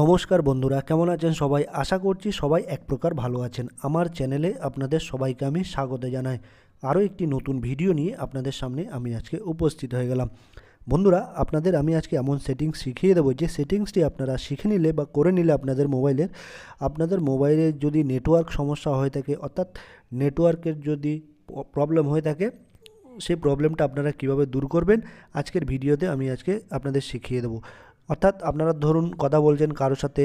নমস্কার বন্ধুরা, কেমন আছেন সবাই? আশা করছি সবাই এক প্রকার ভালো আছেন। আমার চ্যানেলে আপনাদের সবাইকে আমি স্বাগত জানাই। আরও একটি নতুন ভিডিও নিয়ে আপনাদের সামনে আমি আজকে উপস্থিত হয়ে গেলাম। বন্ধুরা, আপনাদের আমি আজকে এমন সেটিংস শিখিয়ে দেবো যে সেটিংসটি আপনারা শিখে নিলে বা করে নিলে আপনাদের মোবাইলের আপনাদের মোবাইলের যদি নেটওয়ার্ক সমস্যা হয়ে থাকে, অর্থাৎ নেটওয়ার্কের যদি প্রবলেম হয়ে থাকে, সেই প্রবলেমটা আপনারা কীভাবে দূর করবেন, আজকের ভিডিওতে আমি আজকে আপনাদের শিখিয়ে দেবো। অর্থাৎ আপনারা ধরুন কথা বলছেন কারোর সাথে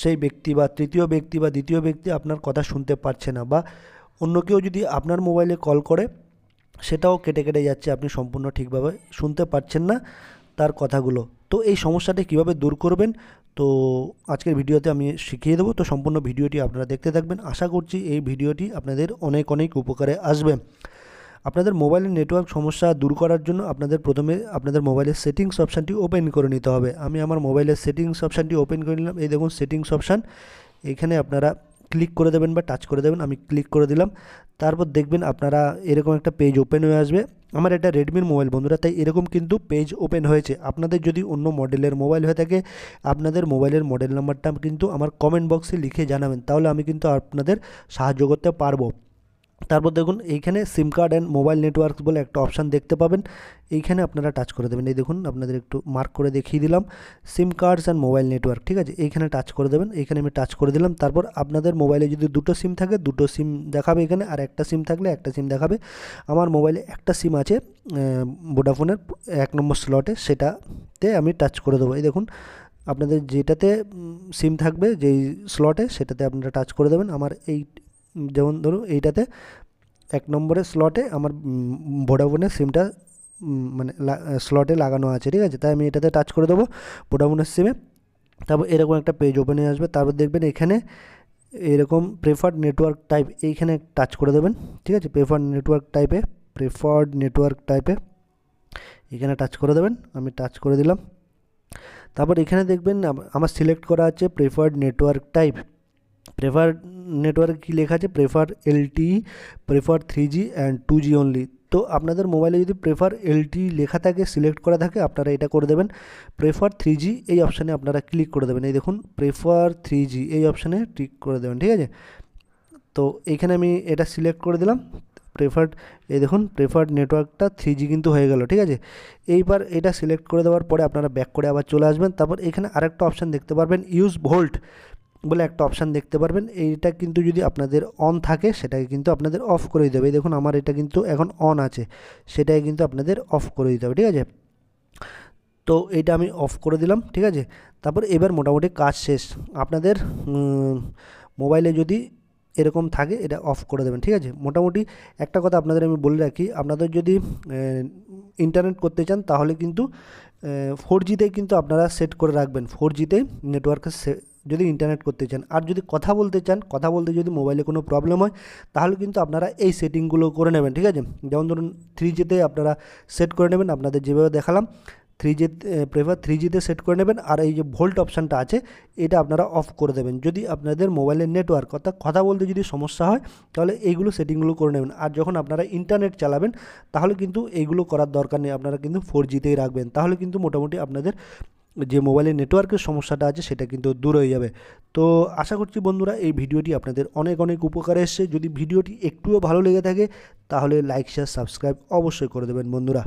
সেই ব্যক্তি বা তৃতীয় ব্যক্তি বা দ্বিতীয় ব্যক্তি আপনার কথা শুনতে পারছে না বা অন্য কেউ যদি আপনার মোবাইলে কল করে, সেটাও কেটে কেটে যাচ্ছে, আপনি সম্পূর্ণ ঠিকভাবে শুনতে পারছেন না তার কথাগুলো। তো এই সমস্যাটি কীভাবে দূর করবেন? তো আজকের ভিডিওতে আমি শিখিয়ে দেবো। তো সম্পূর্ণ ভিডিওটি আপনারা দেখতে থাকবেন। আশা করছি এই ভিডিওটি আপনাদের অনেক অনেক উপকারে আসবে। আপনাদের মোবাইলের নেটওয়ার্ক সমস্যা দূর করার জন্য আপনাদের প্রথমে আপনাদের মোবাইলের সেটিংস অপশানটি ওপেন করে নিতে হবে। আমি আমার মোবাইলের সেটিংস অপশানটি ওপেন করে নিলাম। এই দেখুন, সেটিংস অপশান। এখানে আপনারা ক্লিক করে দেবেন বা টাচ করে দেবেন। আমি ক্লিক করে দিলাম। তারপর দেখবেন আপনারা এরকম একটা পেজ ওপেন হয়ে আসবে। আমার এটা রেডমির মোবাইল বন্ধুরা, তাই এরকম কিন্তু পেজ ওপেন হয়েছে। আপনাদের যদি অন্য মডেলের মোবাইল হয়ে থাকে, আপনাদের মোবাইলের মডেল নাম্বারটা কিন্তু আমার কমেন্ট বক্সে লিখে জানাবেন। তাহলে আমি কিন্তু আপনাদের সাহায্য করতে পারব। তারপর দেখুন, এইখানে SIM card and mobile network বলে একটা অপশান দেখতে পাবেন। এইখানে আপনারা টাচ করে দেবেন। এই দেখুন, আপনাদের একটু মার্ক করে দেখিয়ে দিলাম। SIM cards and mobile network ঠিক আছে? এইখানে টাচ করে দেবেন। এইখানে আমি টাচ করে দিলাম। তারপর আপনাদের মোবাইলে যদি দুটো সিম থাকে, দুটো সিম দেখাবে এখানে, আর একটা সিম থাকলে একটা সিম দেখাবে। আমার মোবাইলে একটা সিম আছে ভোডাফোনের এক নম্বর স্লটে সেটাতে আমি টাচ করে দেবো। এই দেখুন, আপনাদের যেটাতে সিম থাকবে, যেই স্লটে সেটাতে আপনারা টাচ করে দেবেন। আমার এই যেমন ধরুন এইটাতে এক নম্বরের স্লটে আমার ভোডাফোনের সিমটা মানে স্লটে লাগানো আছে, ঠিক আছে? তাই আমি এটাতে টাচ করে দেবো ভোডাফোনের সিমে তারপর এরকম একটা পেজ ওপেন হয়ে আসবে। তারপর দেখবেন এখানে এরকম প্রেফার্ড নেটওয়ার্ক টাইপ এইখানে টাচ করে দেবেন, ঠিক আছে? প্রেফার্ড নেটওয়ার্ক টাইপে প্রেফার্ড নেটওয়ার্ক টাইপে এখানে টাচ করে দেবেন। আমি টাচ করে দিলাম। তারপর এখানে দেখবেন আমার সিলেক্ট করা আছে preferred network type prefer network কী লেখা আছে? Prefer LTE prefer three G and two G only তো আপনাদের মোবাইলে যদি প্রেফার এলটি লেখা থাকে সিলেক্ট করা থাকে, আপনারা এটা করে দেবেন। প্রেফার থ্রি জি এই অপশানে আপনারা ক্লিক করে দেবেন। এই দেখুন প্রেফার থ্রি জি এই অপশানে ক্লিক করে দেবেন, ঠিক আছে? তো এইখানে আমি এটা সিলেক্ট করে দিলাম। প্রেফার্ড এই দেখুন প্রেফার্ড নেটওয়ার্কটা থ্রি কিন্তু হয়ে গেল, ঠিক আছে? এইবার এটা সিলেক্ট করে দেওয়ার পরে আপনারা ব্যাক করে আবার চলে আসবেন। তারপর এখানে আরেকটা অপশান দেখতে পারবেন ইউজ ভোল্ট বলে একটা অপশান দেখতে পারবেন। এইটা কিন্তু যদি আপনাদের অন থাকে, সেটাকে কিন্তু আপনাদের অফ করে দিতে হবে দেখুন, আমার এটা কিন্তু এখন অন আছে। সেটাকে কিন্তু আপনাদের অফ করে দিতে হবে ঠিক আছে? তো এটা আমি অফ করে দিলাম, ঠিক আছে? তারপর এবার মোটামুটি কাজ শেষ। আপনাদের মোবাইলে যদি এরকম থাকে, এটা অফ করে দেবেন, ঠিক আছে? মোটামুটি একটা কথা আপনাদের আমি বলে রাখি, আপনাদের যদি ইন্টারনেট করতে চান, তাহলে কিন্তু ফোর জিতেই কিন্তু আপনারা সেট করে রাখবেন। ফোর জিতেই নেটওয়ার্কে যদি ইন্টারনেট করতে চান। আর যদি কথা বলতে চান, কথা বলতে যদি মোবাইলে কোনো প্রবলেম হয়, তাহলে কিন্তু আপনারা এই সেটিংগুলো করে নেবেন, ঠিক আছে? যেমন ধরুন থ্রি জিতে আপনারা সেট করে নেবেন, আপনাদের যেভাবে দেখালাম থ্রি জি প্রেফার থ্রি জিতে সেট করে নেবেন, আর এই যে ভোল্ট অপশানটা আছে, এটা আপনারা অফ করে দেবেন। যদি আপনাদের মোবাইলের নেটওয়ার্ক অর্থাৎ কথা বলতে যদি সমস্যা হয়, তাহলে এইগুলো সেটিংগুলো করে নেবেন। আর যখন আপনারা ইন্টারনেট চালাবেন, তাহলে কিন্তু এইগুলো করার দরকার নেই, আপনারা কিন্তু ফোর জিতেই রাখবেন। তাহলে কিন্তু মোটামুটি আপনাদের যে মোবাইলের নেটওয়ার্কের সমস্যাটা আছে সেটা কিন্তু দূর হয়ে যাবে। তো আশা করছি বন্ধুরা এই ভিডিওটি আপনাদের অনেক অনেক উপকারে এসছে। যদি ভিডিওটি একটুও ভালো লেগে থাকে, তাহলে লাইক শেয়ার সাবস্ক্রাইব অবশ্যই করে দেবেন বন্ধুরা।